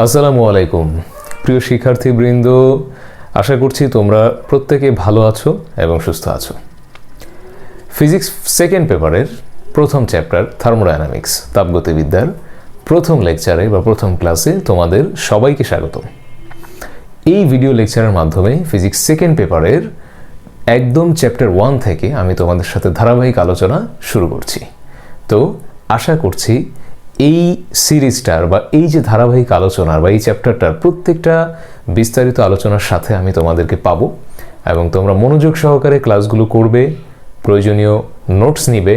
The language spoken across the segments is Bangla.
আসসালামু আলাইকুম। প্রিয় শিক্ষার্থীবৃন্দ, আশা করছি তোমরা প্রত্যেকে ভালো আছো এবং সুস্থ আছো। ফিজিক্স সেকেন্ড পেপারের প্রথম চ্যাপ্টার থার্মোডায়নামিক্স তাপগতিবিদ্যার প্রথম লেকচারে বা প্রথম ক্লাসে তোমাদের সবাইকে স্বাগত এই ভিডিও লেকচারের মাধ্যমে ফিজিক্স সেকেন্ড পেপারের একদম চ্যাপ্টার ওয়ান থেকে আমি তোমাদের সাথে ধারাবাহিক আলোচনা শুরু করছি। তো আশা করছি এই সিরিজটার বা এই যে ধারাবাহিক আলোচনার বা এই চ্যাপ্টারটার প্রত্যেকটা বিস্তারিত আলোচনার সাথে আমি তোমাদেরকে পাবো এবং তোমরা মনোযোগ সহকারে ক্লাসগুলো করবে, প্রয়োজনীয় নোটস নিবে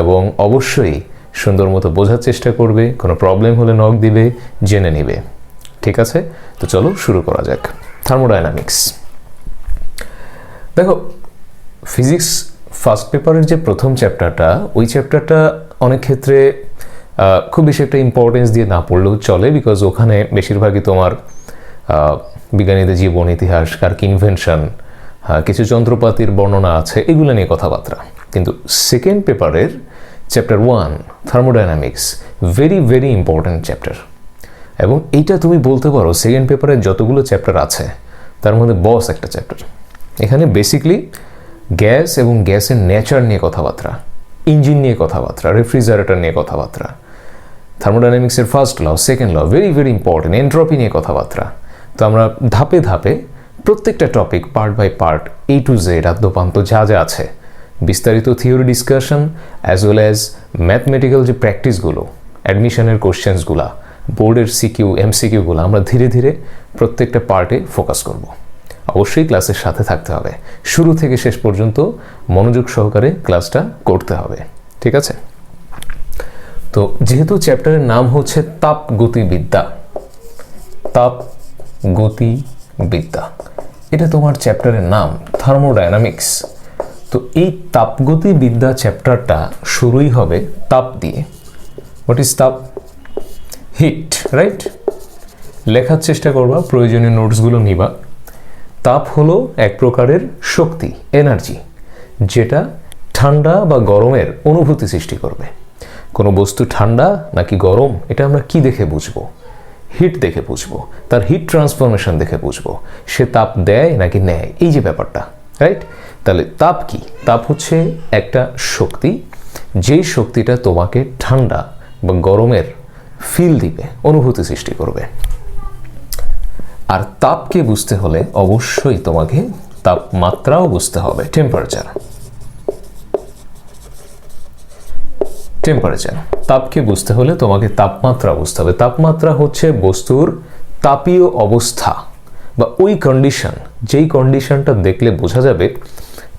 এবং অবশ্যই সুন্দর মতো বোঝার চেষ্টা করবে, কোনো প্রবলেম হলে নক দিবে, জেনে নিবে। ঠিক আছে? তো চলো শুরু করা যাক। থার্মোডায়নামিক্স দেখো, ফিজিক্স ফার্স্ট পেপারের যে প্রথম চ্যাপ্টারটা, ওই চ্যাপ্টারটা অনেক ক্ষেত্রে খুব বেশি একটা ইম্পর্টেন্স দিয়ে না পড়লেও চলে বিকজ ওখানে বেশিরভাগই তোমার বিজ্ঞানীদের জীবন, ইতিহাস কার কি ইনভেনশন কিছু যন্ত্রপাতির বর্ণনা আছে, এগুলো নিয়ে কথাবার্তা। কিন্তু সেকেন্ড পেপারের chapter one thermodynamics very very important chapter এবং এইটা তুমি বলতে পারো সেকেন্ড পেপারের যতগুলো চ্যাপ্টার আছে, তার মধ্যে বস একটা চ্যাপ্টার এখানে বেসিকলি গ্যাস এবং গ্যাসের নেচার নিয়ে কথাবার্তা ইঞ্জিন নিয়ে কথাবার্তা রেফ্রিজারেটর নিয়ে কথাবার্তা থার্মোডাইনামিক্সের first law second law very very important entropy নিয়ে কথাবার্তা। তো আমরা ধাপে ধাপে প্রত্যেকটা topic part by part A to Z আদ্যপান্ত যা যা আছে, বিস্তারিত theory discussion as well as mathematical যে প্র্যাকটিসগুলো অ্যাডমিশনের কোশ্চেন্সগুলা বোর্ডের সিকিউ এমসিকিউগুলো আমরা ধীরে ধীরে প্রত্যেকটা পার্টে ফোকাস করব। অবশ্যই ক্লাসের সাথে থাকতে হবে। শুরু থেকে শেষ পর্যন্ত মনোযোগ সহকারে ক্লাসটা করতে হবে। ঠিক আছে? তো যেহেতু চ্যাপ্টারের নাম হচ্ছে তাপ গতিবিদ্যা তাপ গতিবিদ্যা, এটা তোমার চ্যাপ্টারের নাম থার্মোডায়নামিক্স তো এই তাপগতিবিদ্যা চ্যাপ্টারটা শুরুই হবে তাপ দিয়ে। হোয়াট ইজ তাপ? হিট রাইট লেখার চেষ্টা করবা, প্রয়োজনীয় নোটসগুলো নিবা। তাপ হলো এক প্রকারের শক্তি এনার্জি যেটা ঠান্ডা বা গরমের অনুভূতি সৃষ্টি করবে। কোনো বস্তু ঠান্ডা নাকি গরম, এটা আমরা কি দেখে বুঝব? হিট দেখে বুঝব, তার হিট ট্রান্সফরমেশন দেখে বুঝব, সে তাপ দেয় নাকি নেয়? এই যে ব্যাপারটা রাইট তাহলে তাপ কি? তাপ হচ্ছে একটা শক্তি, যেই শক্তিটা তোমাকে ঠান্ডা বা গরমের ফিল দিবে, অনুভূতি সৃষ্টি করবে। আর তাপকে বুঝতে হলে অবশ্যই তোমাকে তাপমাত্রাও বুঝতে হবে টেম্পারেচার টেম্পারেচার তাপকে বুঝতে হলে তোমাকে তাপমাত্রা বুঝতে হবে। তাপমাত্রা হচ্ছে বস্তুর তাপীয় অবস্থা বা ওই কন্ডিশন যেই কন্ডিশনটা দেখলে বোঝা যাবে,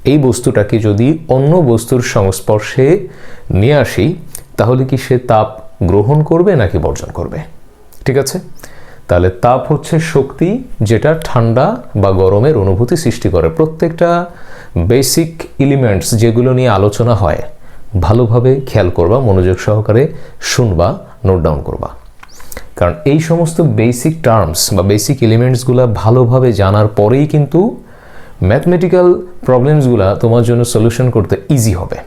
এই বস্তুটাকে যদি অন্য বস্তুর সংস্পর্শে নিয়ে আসি, তাহলে কি সে তাপ গ্রহণ করবে নাকি বর্জন করবে? ঠিক আছে? তাহলে তাপ হচ্ছে শক্তি যেটা ঠান্ডা বা গরমের অনুভূতি সৃষ্টি করে। প্রত্যেকটা বেসিক এলিমেন্টস যেগুলো নিয়ে আলোচনা হয় ভালোভাবে খেয়াল করবা, মনোযোগ সহকারে শুনবা নোট ডাউন করবা। কারণ এই সমস্ত বেসিক টার্মস বা বেসিক এলিমেন্টসগুলো ভালোভাবে জানার পরেই কিন্তু ম্যাথমেটিক্যাল প্রবলেমসগুলো তোমার জন্য সলিউশন করতে ইজি হবে।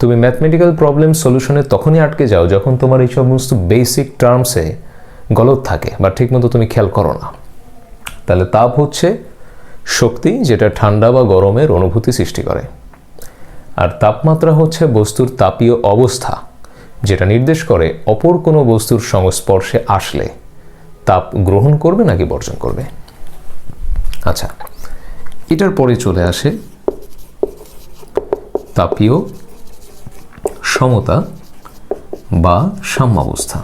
তুমি ম্যাথমেটিক্যাল প্রবলেম সলিউশনে তখনই আটকে যাও যখন তোমার এই সমস্ত বেসিক টার্মসে গলত থাকে বা ঠিকমতো তুমি খেয়াল করো না। তাহলে তাপ হচ্ছে শক্তি যেটা ঠান্ডা বা গরমের অনুভূতি সৃষ্টি করে। আর তাপমাত্রা হচ্ছে বস্তুর তাপীয় অবস্থা, যেটা নির্দেশ করে অপর কোনো বস্তুর সংস্পর্শে আসলে। তাপ গ্রহণ করবে নাকি বর্জন করবে? আচ্ছা এটার পরে চলে আসে তাপীয় সমতা বা সাম্যাবস্থা,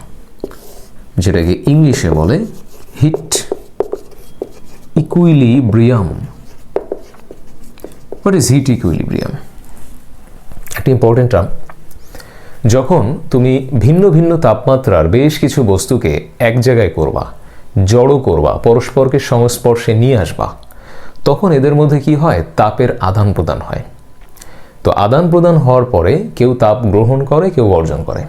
যেটাকে ইংলিশে বলে heat equilibrium. What is heat equilibrium একটা ইম্পর্টেন্ট টার্ম যখন তুমি ভিন্ন ভিন্ন তাপমাত্রার বেশ কিছু বস্তুকে এক জায়গায় করবা, জড়ো করবা, পরস্পরকে সংস্পর্শে নিয়ে আসবা, তখন এদের মধ্যে কি হয়? তাপের আদান প্রদান হয়। তো আদান প্রদান হওয়ার পরে কেউ তাপ গ্রহণ করে, কেউ বর্জন করে।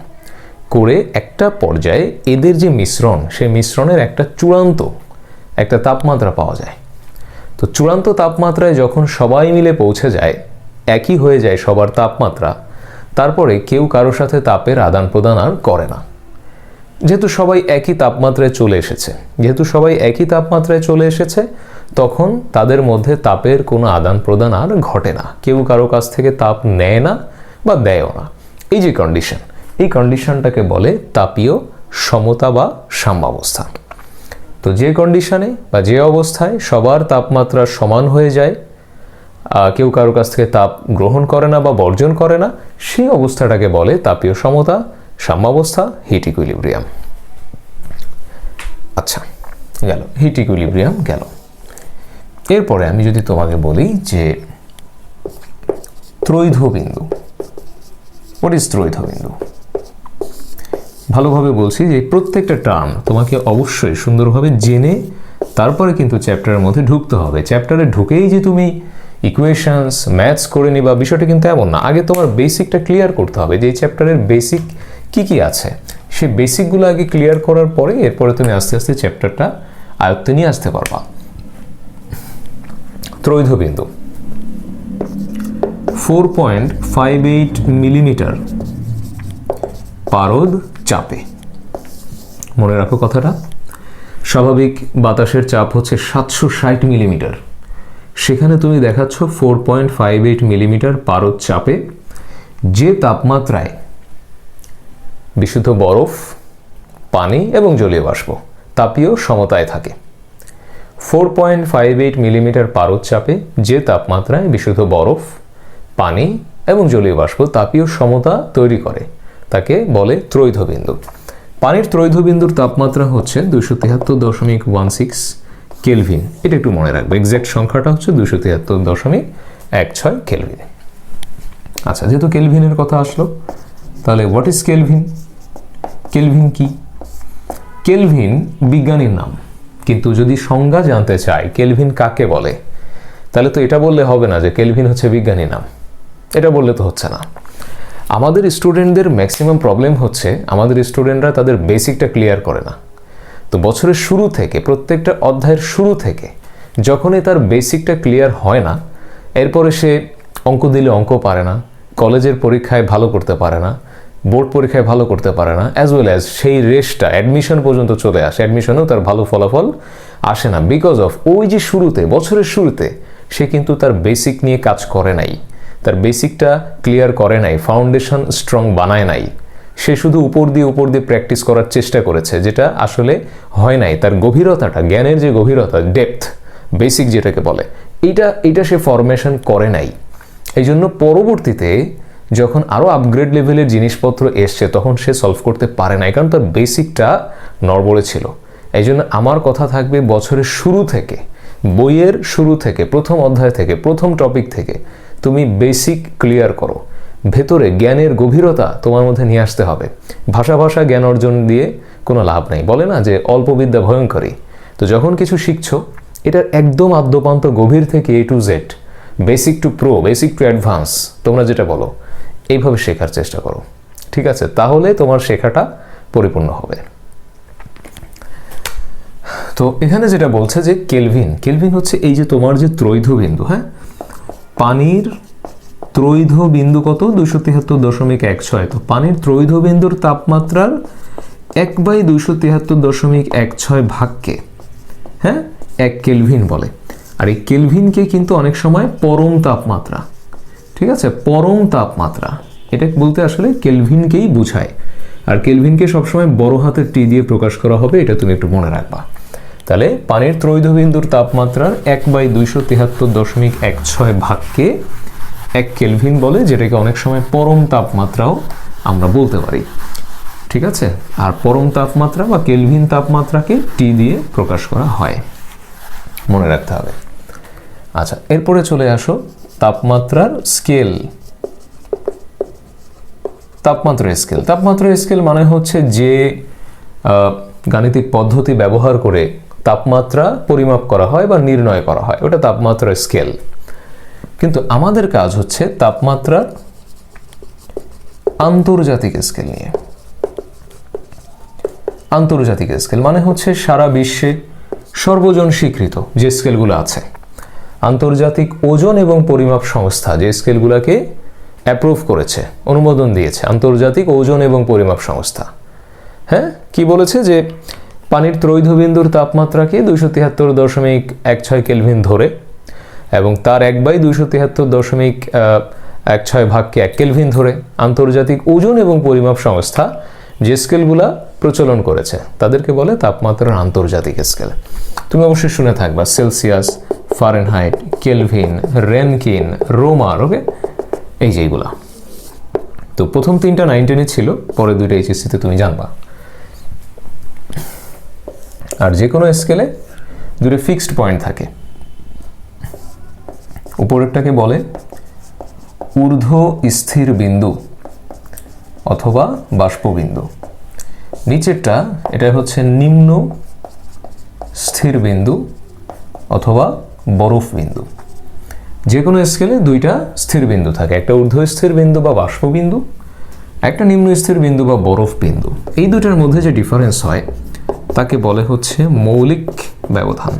করে একটা পর্যায়ে এদের যে মিশ্রণ, সেই মিশ্রণের একটা চূড়ান্ত, একটা তাপমাত্রা পাওয়া যায়। তো চূড়ান্ত তাপমাত্রায় যখন সবাই মিলে পৌঁছে যায় একই হয়ে যায় সবার তাপমাত্রা। তারপরে কেউ কারোর সাথে তাপের আদান প্রদান আর করে না। যেহেতু সবাই একই তাপমাত্রায় চলে এসেছে, যেহেতু সবাই একই তাপমাত্রায় চলে এসেছে, তখন তাদের মধ্যে তাপের কোনো আদান প্রদান আর ঘটে না। কেউ কারও কাছ থেকে তাপ নেয় না বা দেয়ও না। এই যে কন্ডিশন এই কন্ডিশনটাকে বলে তাপীয় সমতা বা সাম্যাবস্থা। তো যে কন্ডিশনে বা যে অবস্থায় সবার তাপমাত্রা সমান হয়ে যায় কেউ কারোর কাছ থেকে তাপ গ্রহণ করে না বা বর্জন করে না, সেই অবস্থাটাকে বলে তাপীয় সমতা, সাম্যাবস্থা হিট ইকুইলিব্রিয়াম আচ্ছা গেল। হিট ইকুইলিব্রিয়াম গেল। এরপরে আমি যদি তোমাকে বলি যে ত্রৈধ বিন্দু হোয়াট ইজ ত্রৈধ বিন্দু ভালোভাবে বলছি যে প্রত্যেকটা টার্ম তোমাকে অবশ্যই সুন্দরভাবে জেনে তারপরে কিন্তু চ্যাপ্টারের মধ্যে ঢুকতে হবে। চ্যাপ্টারে ঢুকেই যে তুমি ইকুয়েশনস ম্যাথস করে নিবা, বিষয়টা কিন্তু এমন না। আগে তোমার বেসিকটা ক্লিয়ার করতে হবে যে এই চ্যাপ্টারের বেসিক কি কি আছে। সেই বেসিকগুলো আগে ক্লিয়ার করার পরে এরপরে তুমি আস্তে আস্তে চ্যাপ্টারটা আয়ত্তে নিয়ে আসতে পারবা। ত্রৈধ বিন্দু four point five eight millimetre পারদ চাপে। মনে রাখো কথাটা। স্বাভাবিক বাতাসের চাপ হচ্ছে সাতশো ষাট মিলিমিটার সেখানে তুমি দেখাচ্ছ four point five eight millimetre পারদ চাপে যে তাপমাত্রায় বিশুদ্ধ বরফ, পানি এবং জলীয় বাষ্প তাপীয় সমতায় থাকে। Four point five eight millimetre পারদ চাপে যে তাপমাত্রায় বিশুদ্ধ বরফ, পানি এবং জলীয় বাষ্প তাপীয় সমতা তৈরি করে, তাকে বলে ত্রৈধ বিন্দু পানির ত্রৈধ বিন্দুর তাপমাত্রা হচ্ছে দুশো তেহাত্তর দশমিক ওয়ান সিক্স কেলভিন এটা একটু মনে রাখবে। এক্স্যাক্ট সংখ্যাটা হচ্ছে দুশো তিয়াত্তর দশমিক এক ছয় কেলভিন আচ্ছা যেহেতু কেলভিনের কথা আসলো, তাহলে হোয়াট ইজ কেলভিন কেলভিন কি? কেলভিন বিজ্ঞানীর নাম। কিন্তু যদি সংজ্ঞা জানতে চাই কেলভিন কাকে বলে, তাহলে তো এটা বললে হবে না যে কেলভিন হচ্ছে বিজ্ঞানী নাম। এটা বললে তো হচ্ছে না। আমাদের স্টুডেন্টদের ম্যাক্সিমাম প্রবলেম হচ্ছে, আমাদের স্টুডেন্টরা তাদের বেসিকটা ক্লিয়ার করে না। তো বছরের শুরু থেকে, প্রত্যেকটা অধ্যায়ের শুরু থেকে যখনই তার বেসিকটা ক্লিয়ার হয় না, এরপরে সে অঙ্ক দিলে অঙ্ক পারে না, কলেজের পরীক্ষায় ভালো করতে পারে না, বোর্ড পরীক্ষায় ভালো করতে পারে না অ্যাজ ওয়েল অ্যাজ সেই রেসটা অ্যাডমিশন পর্যন্ত চলে আসে। অ্যাডমিশনেও তার ভালো ফলাফল আসে না বিকজ অফ ওই যে শুরুতে, বছরের শুরুতে সে কিন্তু তার বেসিক নিয়ে কাজ করে নাই। তার বেসিকটা ক্লিয়ার করে নাই ফাউন্ডেশন স্ট্রং বানায় নাই। সে শুধু উপর দিয়ে উপর দিয়ে প্র্যাকটিস করার চেষ্টা করেছে, যেটা আসলে হয় নাই। তার গভীরতাটা, জ্ঞানের যে গভীরতা ডেপথ বেসিক যেটাকে বলে, এইটা এটা সে ফরমেশন করে নাই। এই জন্য পরবর্তীতে যখন আরও আপগ্রেড লেভেলের জিনিসপত্র এসছে, তখন সে সলভ করতে পারে নাই, কারণ তার বেসিকটা নড়বড়ে ছিল। এই জন্য আমার কথা থাকবে বছরের শুরু থেকে, বইয়ের শুরু থেকে, প্রথম অধ্যায় থেকে, প্রথম টপিক থেকে। তুমি বেসিক ক্লিয়ার করো। ভেতরে জ্ঞানের গভীরতা তোমার মধ্যে নিয়ে আসতে হবে। ভাষা ভাষা জ্ঞান অর্জন দিয়ে কোনো লাভ নেই। বলে না যে অল্প বিদ্যা ভয়ঙ্করী তো যখন কিছু শিখছো, এটার একদম আদ্যপান্ত গভীর থেকে A to Z basic to pro basic to advance তোমরা যেটা বলো, এইভাবে শেখার চেষ্টা করো। ঠিক আছে? তাহলে তোমার শেখাটা পরিপূর্ণ হবে। তো এখানে যেটা বলছে যে কেলভিন কেলভিন হচ্ছে এই যে তোমার যে ত্রৈধ বিন্দু হ্যাঁ? পানির ত্রৈধ বিন্দু কত দুশো তিয়াত্তর দশমিক এক ছয়। তো পানির ত্রৈধ বিন্দুর তাপমাত্রার এক বাই দুশো তিয়াত্তর দশমিক এক ছয় ভাগকে হ্যাঁ এক কেলভিন বলে। আর এই কেলভিনকে কিন্তু অনেক সময় পরম তাপমাত্রা, ঠিক আছে? পরম তাপমাত্রা, এটা বলতে আসলে কেলভিনকেই বোঝায়। আর কেলভিনকে সবসময় বড় হাতের টি দিয়ে প্রকাশ করা হবে, এটা তুমি একটু মনে রাখবা। তাহলে পানির ত্রৈধবিন্দুর তাপমাত্রার এক বাই দুইশো তিহাত্তর দশমিক এক ছয় ভাগকে এক কেলভিন বলে, যেটাকে অনেক সময় পরম তাপমাত্রাও আমরা বলতে পারি। ঠিক আছে? আর পরম তাপমাত্রা বা কেলভিন তাপমাত্রাকে টি দিয়ে প্রকাশ করা হয়। মনে রাখতে হবে। আচ্ছা এরপরে চলে আসো তাপমাত্রার স্কেল। তাপমাত্রা স্কেল। তাপমাত্রা স্কেল মানে হচ্ছে যে গাণিতিক পদ্ধতি ব্যবহার করে তাপমাত্রা পরিমাপ করা হয় বা নির্ণয় করা হয়। ওটা তাপমাত্রা স্কেল। কিন্তু আমাদের কাজ হচ্ছে তাপমাত্রার আন্তর্জাতিক স্কেল নিয়ে। আন্তর্জাতিক স্কেল মানে হচ্ছে সারা বিশ্বে সর্বজন স্বীকৃত যে স্কেলগুলো আছে। আন্তর্জাতিক ওজন এবং পরিমাপ সংস্থা যে স্কেলগুলোকে অ্যাপ্রুভ করেছে, অনুমোদন দিয়েছে, আন্তর্জাতিক ওজন এবং পরিমাপ সংস্থা। হ্যাঁ? কি বলেছে যে পানির ত্রৈধবিন্দুর তাপমাত্রাকে দুইশো তিয়াত্তর দশমিক এক ছয় কেলভিন ধরে এবং তার এক বাই দুইশো তিয়াত্তর দশমিক এক ছয় ভাগকে এক কেলভিন ধরে আন্তর্জাতিক ওজন এবং পরিমাপ সংস্থা যে স্কেলগুলা প্রচলন করেছে। তাদেরকে বলে তাপমাত্রার আন্তর্জাতিক স্কেল। তুমি অবশ্যই শুনে থাকবা। Celsius, Fahrenheit, Kelvin, Rankine Romer okay? এই যে এইগুলা। তো প্রথম তিনটা নাইন টেনে ছিল, পরে দুইটা এইচএসসিতে তুমি জানবা। আর যে কোনো স্কেলে দুটো ফিক্সড পয়েন্ট থাকে। উপরেরটাকে বলে ঊর্ধ্ব স্থির বিন্দু অথবা বাষ্পবিন্দু। নিচেরটা এটা হচ্ছে নিম্ন স্থির বিন্দু অথবা বরফ বিন্দু। যে কোনো স্কেলে দুইটা স্থির বিন্দু থাকে, একটা ঊর্ধ্ব স্থির বিন্দু বা বাষ্পবিন্দু, একটা নিম্ন স্থির বিন্দু বা বরফ বিন্দু। এই দুটার মধ্যে যে ডিফারেন্স হয়, তাকে বলে হচ্ছে মৌলিক ব্যবধান।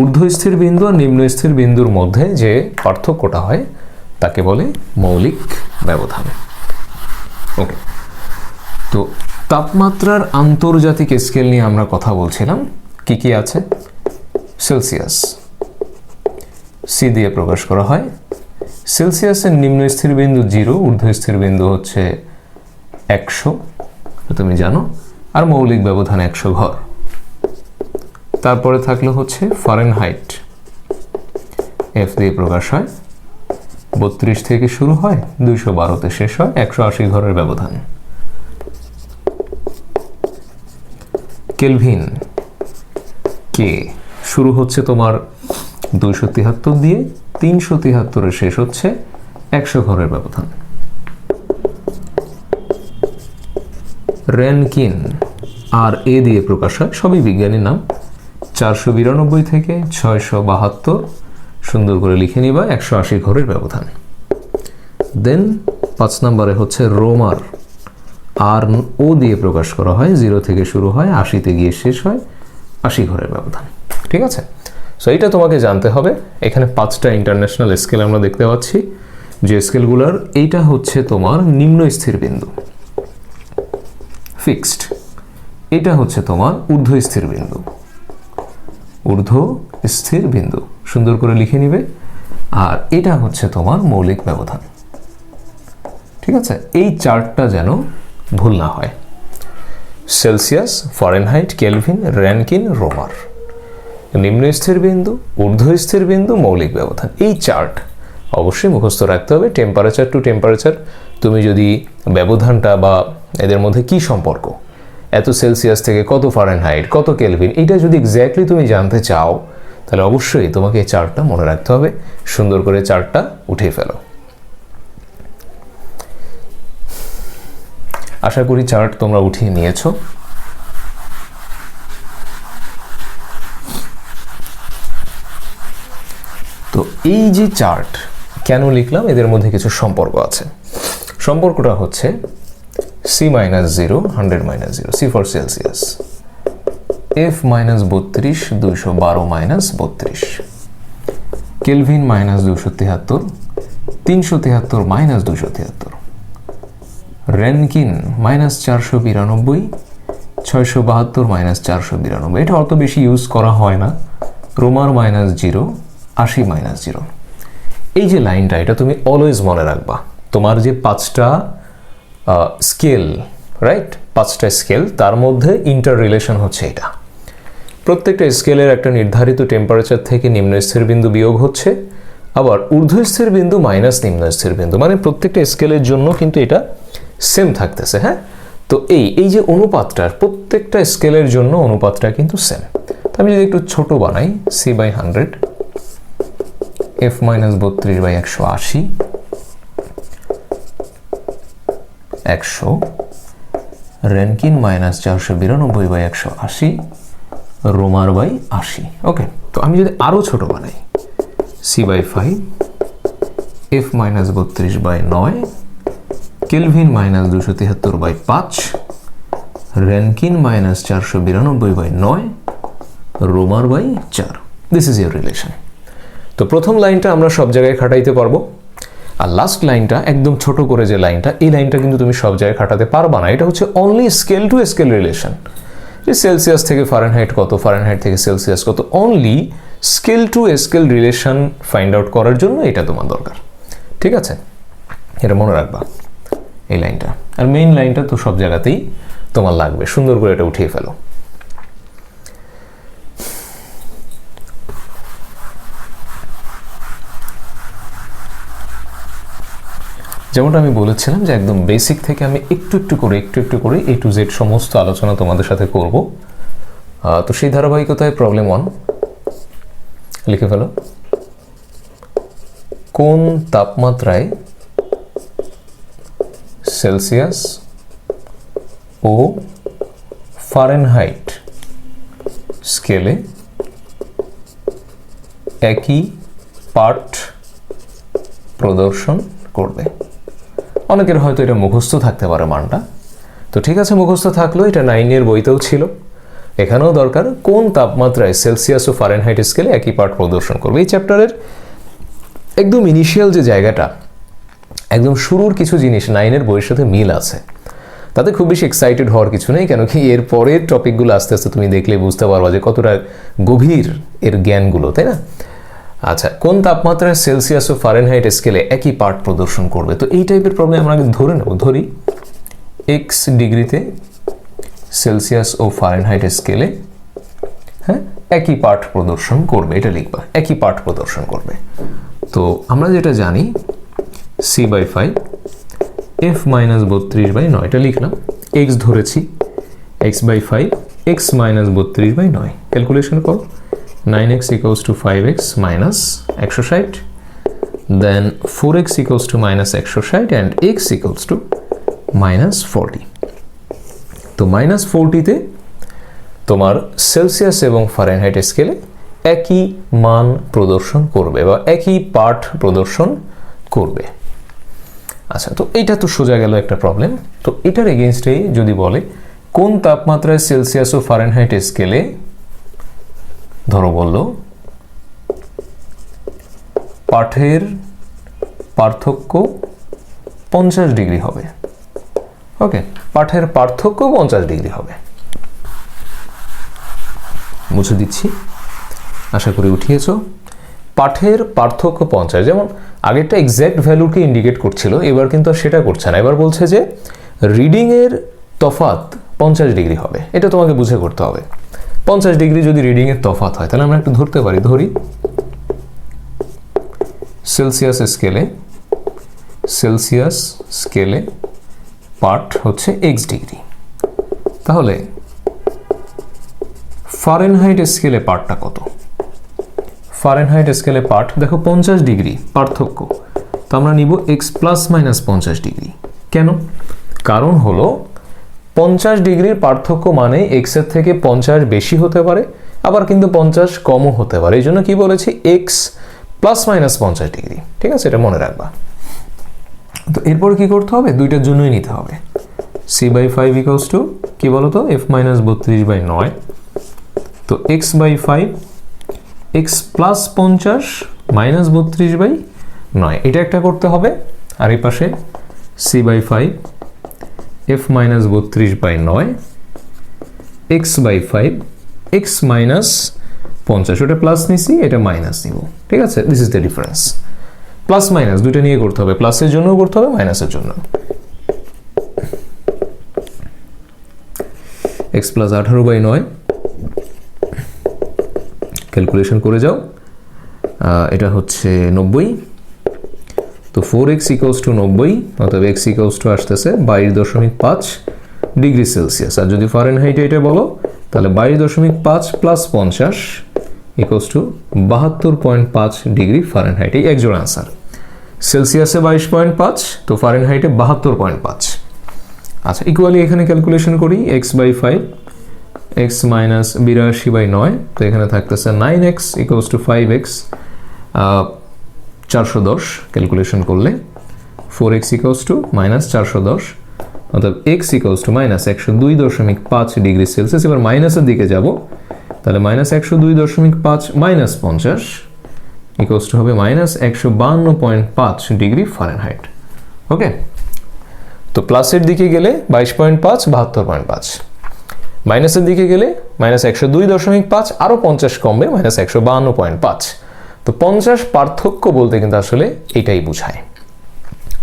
ঊর্ধ্ব স্থির বিন্দু আর নিম্ন স্থির বিন্দুর মধ্যে যে পার্থক্যটা হয়, তাকে বলে মৌলিক ব্যবধান। ওকে তো তাপমাত্রার আন্তর্জাতিক স্কেল নিয়ে আমরা কথা বলছিলাম, কি কি আছে? সেলসিয়াস। সি দিয়ে প্রকাশ করা হয়। সেলসিয়াসের নিম্ন স্থির বিন্দু জিরো ঊর্ধ্ব স্থির বিন্দু হচ্ছে একশো, তুমি জানো। আর মৌলিক ব্যবধান একশো ঘর। তারপরে থাকল হচ্ছে ফারেনহাইট এফ দিয়ে প্রকাশ হয়। বত্রিশ থেকে শুরু হয়, দুইশো বারোতে শেষ হয়, একশো আশি ঘরের ব্যবধান। কেলভিন, কে? শুরু হচ্ছে তোমার দুইশো তিহাত্তর দিয়ে তিনশো তিহাত্তরে শেষ হচ্ছে একশো ঘরের ব্যবধান। র্যানকিন আর এ দিয়ে প্রকাশ হয়, সবই বিজ্ঞানীর নাম। চারশো বিরানব্বই থেকে ছয়শো বাহাত্তর, সুন্দর করে লিখে নিবা, একশো আশি ঘরের ব্যবধান। দেন পাঁচ নম্বরে হচ্ছে রোমার। আর ও দিয়ে প্রকাশ করা হয়, জিরো থেকে শুরু হয়, আশিতে গিয়ে শেষ হয়, আশি ঘরের ব্যবধান। ঠিক আছে? সো এইটা তোমাকে জানতে হবে। এখানে পাঁচটা ইন্টারন্যাশনাল স্কেল আমরা দেখতে পাচ্ছি। যে স্কেলগুলোর এইটা হচ্ছে তোমার নিম্ন স্থির বিন্দু। ফিক্সড এটা হচ্ছে তোমার ঊর্ধ্ব স্থির বিন্দু। ঊর্ধ্ব স্থির বিন্দু। সুন্দর করে লিখে নিবে। আর এটা হচ্ছে তোমার মৌলিক ব্যবধান। ঠিক আছে? এই চার্টটা যেন ভুল না হয়। Celsius, Fahrenheit, Kelvin, Rankine, Romer. নিম্ন স্থির বিন্দু, ঊর্ধ্ব স্থির বিন্দু, মৌলিক ব্যবধান। এই চার্ট অবশ্যই মুখস্থ রাখতে হবে। Temperature to temperature. তুমি যদি ব্যবধানটা বা এদের মধ্যে কি সম্পর্ক এত সেলসিয়াস থেকে কত ফারেনহাইট কত কেলভিন এটা যদি এক্স্যাক্টলি তুমি জানতে চাও, তাহলে অবশ্যই তোমাকে এই চার্টটা মনে রাখতে হবে। সুন্দর করে চার্টটা উঠিয়ে ফেলো। আশা করি চার্ট তোমরা উঠিয়ে নিয়েছো। তো এই যে চার্ট, কেন লিখলাম? এদের মধ্যে কিছু সম্পর্ক আছে। সম্পর্কটা হচ্ছে C minus zero hundred minus zero C for Celsius F minus বত্রিশ, দুইশো বারো মাইনাস বত্রিশ. কেলভিন মাইনাস দুশো তিয়াত্তর, তিনশো তিয়াত্তর মাইনাস দুশো তিয়াত্তর. রেনকিন মাইনাস চারশো বিরানব্বই, ছয়শো বাহাত্তর মাইনাস চারশো বিরানব্বই। এটা অত বেশি ইউজ করা হয় না। রোমার মাইনাস জিরো আশি মাইনাস জিরো এই যে লাইনটা এটা তুমি অলওয়েজ মনে রাখবা। তোমার যে পাঁচটা স্কেল রাইট পাঁচটা স্কেল, তার মধ্যে ইন্টার রিলেশন হচ্ছে এটা। প্রত্যেকটা স্কেলের একটা নির্ধারিত টেম্পারেচার থেকে নিম্ন স্থির বিন্দু বিয়োগ হচ্ছে, আবার ঊর্ধ্ব স্থির বিন্দু মাইনাস নিম্ন স্থির বিন্দু মানে প্রত্যেকটা স্কেলের জন্য কিন্তু এটা সেম থাকতেছে হ্যাঁ? তো এই এই যে অনুপাতটার প্রত্যেকটা স্কেলের জন্য অনুপাতটা কিন্তু সেম তো আমি যদি একটু ছোট বানাই C by hundred F minus বত্রিশ বাই একশো আশি একশো র্যানকিন মাইনাস চারশো বিরানব্বই বাই একশো আশি, রোমার বাই আশি। ওকে, তো আমি যদি আরও ছোট বানাই C by five F minus বত্রিশ বাই নয়, কেলভিন মাইনাস দুশো তিয়াত্তর বাই পাঁচ র্যানকিন মাইনাস চারশো বিরানব্বই বাই নয়, রোমার বাই চার। দিস ইজ ইউর রিলেশন তো প্রথম লাইনটা আমরা সব জায়গায় খাটাইতে পারব। আর লাস্ট লাইনটা একদম ছোট করে যে লাইনটা এই লাইনটা কিন্তু তুমি সব জায়গায় খাটাতে পারবা না। এটা হচ্ছে only scale to scale relation যে সেলসিয়াস থেকে ফারেনহাইট কত ফারেনহাইট থেকে সেলসিয়াস কত only scale to scale relation find out করার জন্য এটা তোমার দরকার। ঠিক আছে? এটা মনে রাখবা, এই লাইনটা আর মেইন লাইনটা তো সব জায়গাতেই তোমার লাগবে। সুন্দর করে এটা উঠিয়ে ফেলো। যেমনটা আমি বলেছিলাম যে একদম বেসিক থেকে আমি একটু একটু করে, একটু একটু করে এ টু জেড সমস্ত আলোচনা তোমাদের সাথে করব। তো সেই ধারাবাহিকতায় প্রবলেম ওয়ান লিখে ফেলো। কোন তাপমাত্রায় সেলসিয়াস ও ফারেনহাইট স্কেলে একই পার্ট প্রদর্শন করবে? অনেকের হয়তো এটা মুখস্থ থাকতে পারে মানটা। তো ঠিক আছে, মুখস্থ থাকল, এটা নাইনের বইতেও ছিল। এখানেও দরকার কোন তাপমাত্রায় সেলসিয়াস ও ফারেনহাইট স্কেলে একই পার্ট প্রদর্শন করবে। এই চ্যাপ্টারের একদম ইনিশিয়াল যে জায়গাটা, একদম শুরুর কিছু জিনিস নাইনের বইয়ের সাথে মিল আছে। তাতে খুব বেশি এক্সাইটেড হওয়ার কিছু নেই, কেন কি এর পরের টপিকগুলো আস্তে আস্তে তুমি দেখলে বুঝতে পারবা যে কতটা গভীর এর জ্ঞানগুলো, তাই না? আচ্ছা কোন তাপমাত্রায় সেলসিয়াস ও ফারেনহাইট স্কেলে একই পার্ট প্রদর্শন করবে? তো এই টাইপের প্রবলেম আমরা ধরে নেব। ধরি এক্স ডিগ্রিতে সেলসিয়াস ও ফারেনহাইট স্কেলে হ্যাঁ একই পার্ট প্রদর্শন করবে। এটা লিখবা, একই পার্ট প্রদর্শন করবে। তো আমরা যেটা জানি C by five F minus বত্রিশ বাই নয়, এটা লিখলাম। এক্স ধরেছি x by five x minus বত্রিশ বাই নয়। ক্যালকুলেশন করো। Nine x equals to five x minus একশো ষাট then four x equals to minus একশো ষাট and x equals to minus forty তো মাইনাস ফোরটিতে তোমার সেলসিয়াস এবং ফারেনহাইট স্কেলে একই মান প্রদর্শন করবে বা একই পার্ট প্রদর্শন করবে। আচ্ছা তো এইটা তো সোজা গেল একটা প্রবলেম তো এটার এগেনস্টে যদি বলে, কোন তাপমাত্রায় সেলসিয়াস ও ফারেনহাইট স্কেলে ধরো বলল, পাঠের পার্থক্য পঞ্চাশ ডিগ্রি হবে। ওকে, পাঠের পার্থক্য পঞ্চাশ ডিগ্রি হবে। মুছে দিচ্ছি। আশা করি উঠিয়েছ। পাঠের পার্থক্য পঞ্চাশ, যেমন আগেরটা এক্স্যাক্ট ভ্যালুকে ইন্ডিকেট করছিল, এবার কিন্তু সেটা করছে না। এবার বলছে যে রিডিংয়ের তফাত পঞ্চাশ ডিগ্রি হবে। এটা তোমাকে বুঝে করতে হবে। পঞ্চাশ ডিগ্রি যদি রিডিংয়ের তফাত হয়, তাহলে আমরা একটু ধরতে পারি, ধরি। সেলসিয়াস স্কেলে সেলসিয়াস স্কেলে পার্ট হচ্ছে এক্স ডিগ্রি তাহলে ফারেনহাইট স্কেলে পার্টটা কত? ফারেনহাইট স্কেলে পার্ট দেখো পঞ্চাশ ডিগ্রি, পার্থক্য। তো আমরা নিব এক্স প্লাস মাইনাস পঞ্চাশ ডিগ্রি। কেন? কারণ হলো পঞ্চাশ ডিগ্রির পার্থক্য মানে এক্সের থেকে পঞ্চাশ বেশি হতে পারে, আবার কিন্তু পঞ্চাশ কমও হতে পারে। এই জন্য কী বলেছি? এক্স প্লাস মাইনাস পঞ্চাশ ডিগ্রি। ঠিক আছে? এটা মনে রাখবা। তো এরপর কি করতে হবে? দুইটার জন্যই নিতে হবে। C by five equals to কী বলো তো এফ মাইনাস বত্রিশ বাই নয়। তো x by five x plus পঞ্চাশ মাইনাস বত্রিশ বাই নয়। এটা একটা করতে হবে। আর এই পাশে C by five F minus বত্রিশ বাই নয় x by five x minus পঞ্চাশ। ওটা প্লাস নিছি, এটা মাইনাস নিব। ঠিক আছে? This is the difference plus minus দুইটা নিয়ে করতে হবে। প্লাসের জন্যও করতে হবে মাইনাসের জন্য এক্স প্লাস আঠারো বাই নয়। ক্যালকুলেশন করে যাও। এটা হচ্ছে নব্বই। তো ফোর এক্স ইকোয়ালস টু নব্বই অর্থাৎ এক্স ইকোয়ালস টু আসতেছে বাইশ দশমিক পাঁচ ডিগ্রি সেলসিয়াস। আর যদি ফারেন হাইটে এটা বলো, তাহলে বাইশ দশমিক পাঁচ প্লাস পঞ্চাশ ইকোয়ালস টু বাহাত্তর পয়েন্ট পাঁচ ডিগ্রি ফারেন হাইট এই এক জোড়া আনসার সেলসিয়াসে বাইশ পয়েন্ট পাঁচ, তো ফারেন হাইটে বাহাত্তর পয়েন্ট পাঁচ। আচ্ছা ইকুয়ালি এখানে ক্যালকুলেশন করি x by five x minus বিরাশি বাই নয়, তো এখানে থাকতেছে nine x equals to five x চারশো দশ ক্যালকুলেশন করলে four x equals to minus চারশো দশ, অর্থাৎ এক্স ইকুয়ালস টু মাইনাস একশো দুই দশমিক পাঁচ ডিগ্রি সেলসিয়াস এবার মাইনাসের দিকে যাব, তাহলে মাইনাস একশো দুই দশমিক পাঁচ মাইনাস পঞ্চাশ ইকোয়াস টু হবে মাইনাস একশো বান্ন পয়েন্ট পাঁচ ডিগ্রি ফারেনহাইট ওকে তো প্লাসের দিকে গেলে বাইশ পয়েন্ট পাঁচ, বাহাত্তর পয়েন্ট পাঁচ। মাইনাসের দিকে গেলে মাইনাস একশো দুই দশমিক পাঁচ আরও পঞ্চাশ কমবে মাইনাস একশো বাহান্ন পয়েন্ট পাঁচ। তো পঞ্চাশ পার্থক্য বলতে কিন্তু আসলে এটাই বোঝায়।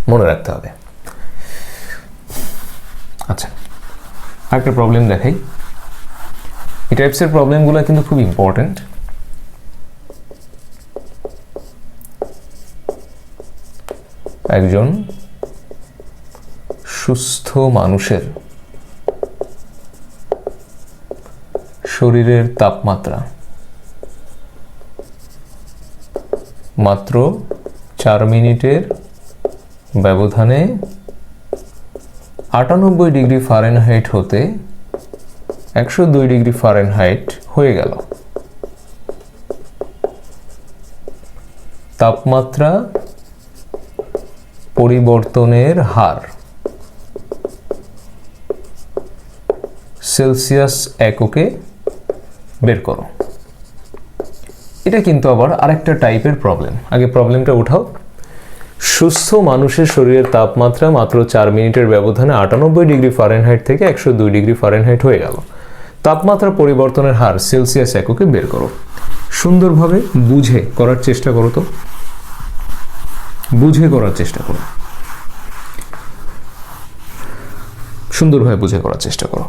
মনে রাখতে হবে। আচ্ছা আরেকটা প্রবলেম দেখাই। এই টাইপসের প্রবলেমগুলো কিন্তু খুব ইম্পর্ট্যান্ট একজন সুস্থ মানুষের শরীরের তাপমাত্রা মাত্র চার মিনিটের ব্যবধানে আটানব্বই ডিগ্রি ফারেনহাইট হতে একশো দুই ডিগ্রি ফারেনহাইট হয়ে গেল। তাপমাত্রা পরিবর্তনের হার সেলসিয়াস এককে বের করো। এটা কিন্তু আবার আরেকটা টাইপের প্রবলেম আগে প্রবলেমটা উঠাও। সুস্থ মানুষের শরীরের তাপমাত্রা মাত্র চার মিনিটের ব্যবধানে আটানব্বই ডিগ্রি ফারেনহাইট থেকে একশো দুই ডিগ্রি ফারেনহাইট হয়ে গেল। তাপমাত্রা পরিবর্তনের হার সেলসিয়াস এককে বের করো। সুন্দরভাবে বুঝে করার চেষ্টা করো তো। বুঝে করার চেষ্টা করো। সুন্দরভাবে বুঝে করার চেষ্টা করো।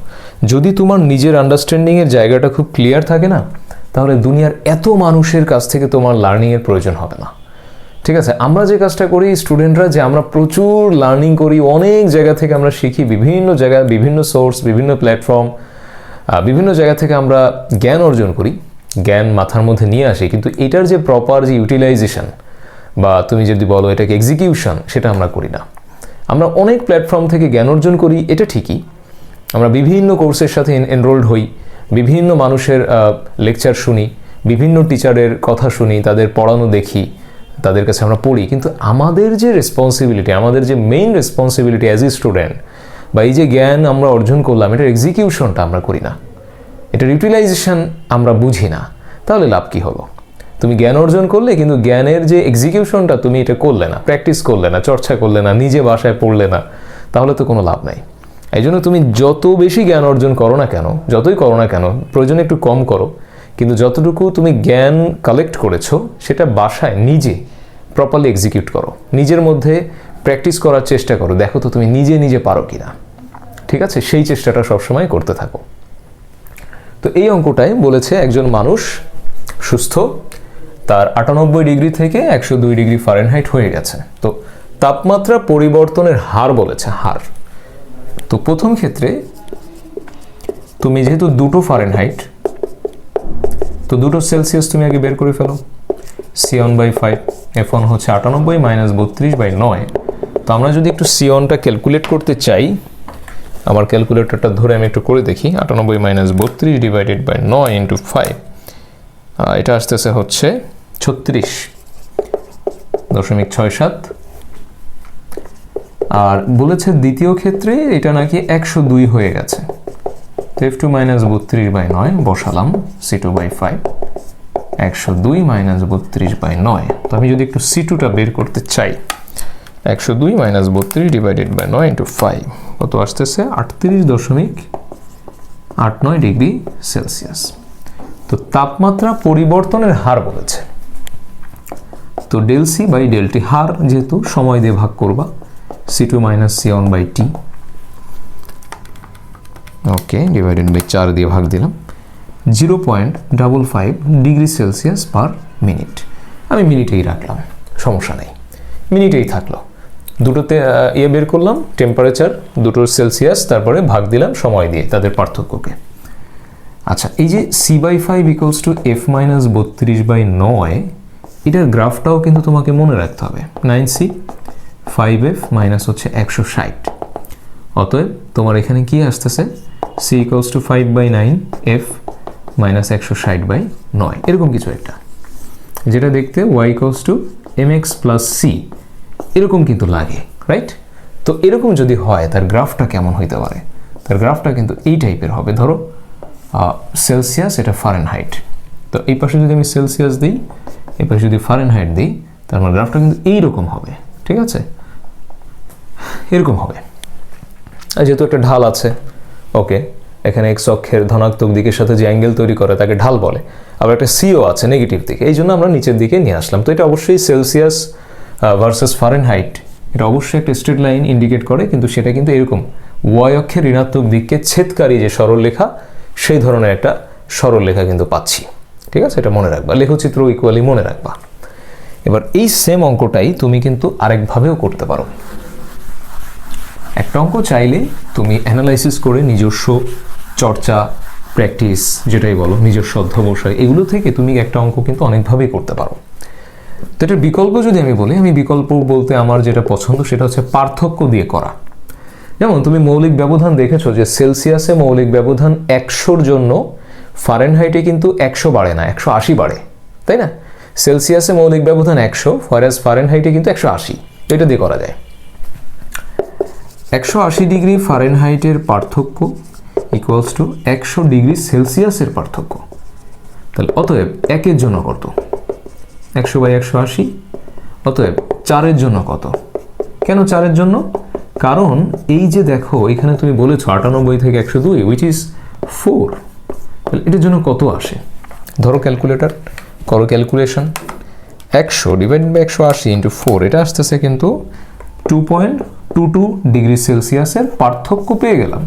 যদি তোমার নিজের আন্ডারস্ট্যান্ডিংয়ের জায়গাটা খুব ক্লিয়ার থাকে না তাহলে দুনিয়ার এত মানুষের কাছ থেকে তোমার লার্নিংয়ের প্রয়োজন হবে না। ঠিক আছে? আমরা যে কাজটা করি স্টুডেন্টরা যে আমরা প্রচুর লার্নিং করি, অনেক জায়গা থেকে আমরা শিখি, বিভিন্ন জায়গায় বিভিন্ন সোর্স বিভিন্ন প্ল্যাটফর্ম বিভিন্ন জায়গা থেকে আমরা জ্ঞান অর্জন করি, জ্ঞান মাথার মধ্যে নিয়ে আসি। কিন্তু এটার যে প্রপার যে ইউটিলাইজেশন বা তুমি যদি বলো এটাকে এক্সিকিউশন সেটা আমরা করি না। আমরা অনেক প্ল্যাটফর্ম থেকে জ্ঞান অর্জন করি, এটা ঠিকই। আমরা বিভিন্ন কোর্সের সাথে এনরোল্ড হই। বিভিন্ন মানুষের লেকচার শুনি, বিভিন্ন টিচারের কথা শুনি, তাদের পড়ানো দেখি, তাদের কাছে আমরা পড়ি। কিন্তু আমাদের যে রেসপন্সিবিলিটি আমাদের যে main responsibility as a student বা এই যে জ্ঞান আমরা অর্জন করলাম, এটার এক্সিকিউশনটা আমরা করি না। এটার ইউটিলাইজেশন আমরা বুঝি না। তাহলে লাভ কী হলো? তুমি জ্ঞান অর্জন করলে, কিন্তু জ্ঞানের যে এক্সিকিউশনটা তুমি এটা করলে না প্র্যাকটিস করলে না, চর্চা করলে না, নিজে বাসায় পড়লে না, তাহলে তো কোনো লাভ নাই। এই জন্য তুমি যত বেশি জ্ঞান অর্জন করো না কেন, যতই করো না কেন, প্রয়োজনে একটু কম করো, কিন্তু যতটুকু তুমি জ্ঞান কালেক্ট করেছ, সেটা বাসায় নিজে প্রপারলি এক্সিকিউট করো। নিজের মধ্যে প্র্যাকটিস করার চেষ্টা করো। দেখো তো তুমি নিজে নিজে পারো কিনা। ঠিক আছে? সেই চেষ্টাটা সবসময় করতে থাকো। তো এই অঙ্কটায় বলেছে একজন মানুষ সুস্থ, তার আটানব্বই ডিগ্রি থেকে একশো দুই ডিগ্রি ফারেনহাইট হয়ে গেছে। তো তাপমাত্রা পরিবর্তনের হার বলেছে, হার। তো প্রথম ক্ষেত্রে তুমি যেহেতু দুটো ফারেনহাইট তো দুটো সেলসিয়াস তুমি আগে বের করে ফেলো। C one by five F one হচ্ছে আটানব্বই মাইনাস বত্রিশ বাই নয়। তো আমরা যদি একটু সি ওয়ানটা ক্যালকুলেট করতে চাই, আমার ক্যালকুলেটরটা ধরে আমি একটু করে দেখি, আটানব্বই মাইনাস বত্রিশ ডিভাইডেড বাই নয় ইন্টু ফাইভ এটা আসতেছে হচ্ছে ছত্রিশ দশমিক ছয় সাত বলেছে দ্বিতীয় ক্ষেত্রে এটা নাকি একশো দুই হয়ে গেছে। তো এফ টু মাইনাস বত্রিশ বাই নয়, বসালাম সি টু বাই ফাইভ একশো দুই মাইনাস বত্রিশ বাই নয়। তো আমি যদি একটু সি টুটা বের করতে চাই, একশো দুই মাইনাস বত্রিশ ডিভাইডেড বাই নয় ইন্টু ফাইভ কত আসতেছে? আটত্রিশ দশমিক আট নয় ডিগ্রি সেলসিয়াস। তো তাপমাত্রা পরিবর্তনের হার বলেছে। তো del C by del T হার যেহেতু সময় দিয়ে ভাগ করবা C two minus C one by T okay divided by চার দিয়ে ভাগ দিলাম zero point double five degree Celsius per minute আমি মিনিটেই রাখলাম, সমস্যা নেই। মিনিটেই থাকল। দুটোতে ইয়ে বের করলাম টেম্পারেচার দুটোর সেলসিয়াস তারপরে ভাগ দিলাম, সময় দিয়ে তাদের পার্থক্যকে। আচ্ছা এই যে C by five equals to F minus বত্রিশ বাই নয়, এটার গ্রাফটাও কিন্তু তোমাকে মনে রাখতে হবে। Nine C five F minus হচ্ছে একশো ষাট। অতএব তোমার এখানে কি আসতেছে? C equals to five by nine F minus একশো ষাট বাই নয়। এরকম কিছু একটা। যেটা দেখতে Y equals to M X plus C এরকম কিন্তু লাগে রাইট তো এরকম যদি হয়, তার গ্রাফটা কেমন হইতে পারে? তার গ্রাফটা কিন্তু এই টাইপের হবে। ধরো সেলসিয়াস এটা ফারেনহাইট তো এই পাশে যদি আমি সেলসিয়াস দিই এবার যদি ফারেন হাইট দিই, তার মানে গ্রাফটা কিন্তু এইরকম হবে। ঠিক আছে? এরকম হবে। যেহেতু একটা ঢাল আছে, ওকে, এখানে এক্স অক্ষের ধনাত্মক দিকের সাথে যে অ্যাঙ্গেল তৈরি করে তাকে ঢাল বলে। আবার একটা সিও আছে নেগেটিভ দিকে, এই জন্য আমরা নিচের দিকে নিয়ে আসলাম। তো এটা অবশ্যই সেলসিয়াস ভার্সেস ফারেন হাইট এটা অবশ্যই একটা স্ট্রেট লাইন ইন্ডিকেট করে, কিন্তু সেটা কিন্তু এরকম ওয়াই অক্ষের ঋণাত্মক দিককে ছেদকারী যে সরলরেখা সেই ধরনের একটা সরলরেখা কিন্তু পাচ্ছি। ঠিক আছে? এটা মনে রাখবা। লেখচিত্র ইকুয়ালি মনে রাখবা। এবার এই সেম অঙ্কটাই তুমি কিন্তু আরেকভাবেও করতে পারো। একটা অঙ্ক চাইলে তুমি অ্যানালাইসিস করে নিজস্ব চর্চা প্র্যাকটিস যেটাই বলো, নিজস্ব অধ্যবসায়, এগুলো থেকে তুমি একটা অঙ্ক কিন্তু অনেকভাবেই করতে পারো। তো এটার বিকল্প যদি আমি বলি, আমি বিকল্প বলতে আমার যেটা পছন্দ সেটা হচ্ছে পার্থক্য দিয়ে করা। যেমন তুমি মৌলিক ব্যবধান দেখেছ যে সেলসিয়াসে মৌলিক ব্যবধান একশোর জন্য ফারেনহাইটে কিন্তু একশো বাড়ে না, একশো আশি বাড়ে, তাই না? সেলসিয়াসে মৌলিক ব্যবধান একশো ফরাজ ফারেনহাইটে কিন্তু একশো আশি এটা দিয়ে করা যায়। একশো আশি ডিগ্রি ফারেনহাইটের পার্থক্য ইকুয়ালস টু একশো ডিগ্রি সেলসিয়াসের পার্থক্য। তাহলে অতএব একের জন্য কত? একশো বাই একশো আশি। অতএব চারের জন্য কত? কেন চারের জন্য? কারণ এই যে দেখো, এখানে তুমি বলেছ আটানব্বই থেকে একশো দুই উইচ ইজ ফোর তাহলে এটার জন্য কত আসে? ধরো ক্যালকুলেটর করো ক্যালকুলেশন একশো ডিভাইড বাই একশো আশি ইন্টু ফোর এটা আসতেছে কিন্তু two point two two degree সেলসিয়াসের পার্থক্য পেয়ে গেলাম।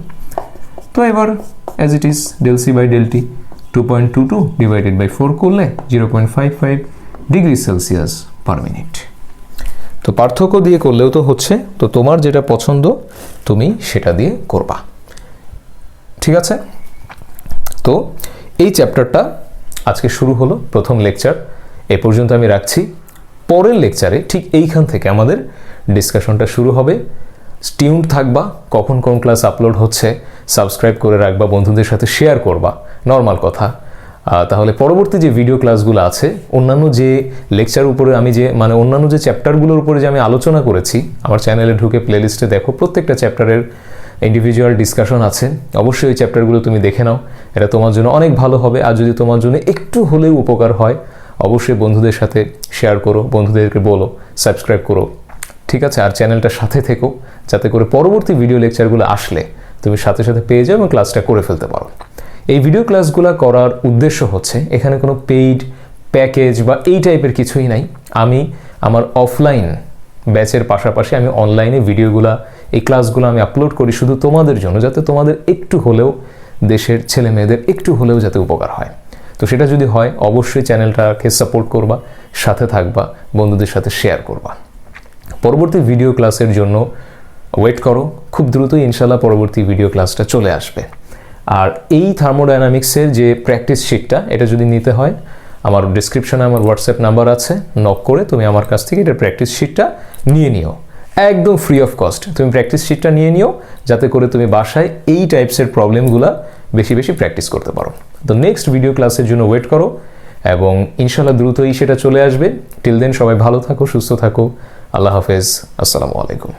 তো এবার as it is del C by del T two point two two divided by four করলে zero point five five degree Celsius per minute তো পার্থক্য দিয়ে করলেও তো হচ্ছে, তো তোমার যেটা পছন্দ, তুমি সেটা দিয়ে করবা। ঠিক আছে? তো এই চ্যাপ্টারটা আজকে শুরু হলো, প্রথম লেকচার এ পর্যন্ত আমি রাখছি। পরের লেকচারে ঠিক এইখান থেকে আমাদের ডিসকাশনটা শুরু হবে। স্টিউন্ড থাকবা, কখন কোন ক্লাস আপলোড হচ্ছে সাবস্ক্রাইব করে রাখবা, বন্ধুদের সাথে শেয়ার করবা নর্মাল কথা। তাহলে পরবর্তী যে ভিডিও ক্লাসগুলো আছে, অন্যান্য যে লেকচার উপরে আমি যে মানে অন্যান্য যে চ্যাপ্টারগুলোর উপরে যে আমি আলোচনা করেছি, আমার চ্যানেলে ঢুকে প্লেলিস্টে দেখো, প্রত্যেকটা চ্যাপ্টারের ইন্ডিভিজুয়াল ডিসকাশন আছে। অবশ্যই ওই চ্যাপ্টারগুলো তুমি দেখে নাও, এটা তোমার জন্য অনেক ভালো হবে। আর যদি তোমার জন্য একটু হলেও উপকার হয় অবশ্যই বন্ধুদের সাথে শেয়ার করো, বন্ধুদেরকে বলো সাবস্ক্রাইব করো। ঠিক আছে, আর চ্যানেলটার সাথে থেকো, যাতে করে পরবর্তী ভিডিও লেকচারগুলো আসলে তুমি সাথে সাথে পেয়ে যাও এবং ক্লাসটা করে ফেলতে পারো। এই ভিডিও ক্লাসগুলো করার উদ্দেশ্য হচ্ছে, এখানে কোনো পেইড প্যাকেজ বা এই টাইপের কিছুই নাই। আমি আমার অফলাইন ব্যাচের পাশাপাশি আমি অনলাইনে ভিডিওগুলো এই ক্লাসগুলো আমি আপলোড করি শুধু তোমাদের জন্য, যাতে তোমাদের একটু হলেও দেশের ছেলে মেয়েদের একটু হলেও যাতে উপকার হয়। তো সেটা যদি হয়, অবশ্যই চ্যানেলটাকে সাপোর্ট করবা, সাথে থাকবা, বন্ধুদের সাথে শেয়ার করবা। পরবর্তী ভিডিও ক্লাসের জন্য ওয়েট করো, খুব দ্রুতই ইনশাল্লাহ পরবর্তী ভিডিও ক্লাসটা চলে আসবে। আর এই থার্মোডাইনামিক্সের যে প্র্যাকটিস শিটটা এটা যদি নিতে হয়, আমার ডিসক্রিপশনে আমার হোয়াটসঅ্যাপ নাম্বার আছে নক করে তুমি আমার কাছ থেকে এটা প্র্যাকটিস শিটটা নিয়ে নিও। একদম ফ্রি অফ কস্ট তুমি প্র্যাকটিস শিটটা নিয়ে নিও, যাতে করে তুমি বাসায় এই টাইপসের প্রবলেমগুলো বেশি বেশি প্র্যাকটিস করতে পারো। তো নেক্সট ভিডিও ক্লাসের জন্য ওয়েট করো এবং ইনশাল্লাহ দ্রুতই সেটা চলে আসবে। টিল দেন সবাই ভালো থাকো, সুস্থ থাকো। আল্লাহ হাফেজ। আসসালামু আলাইকুম।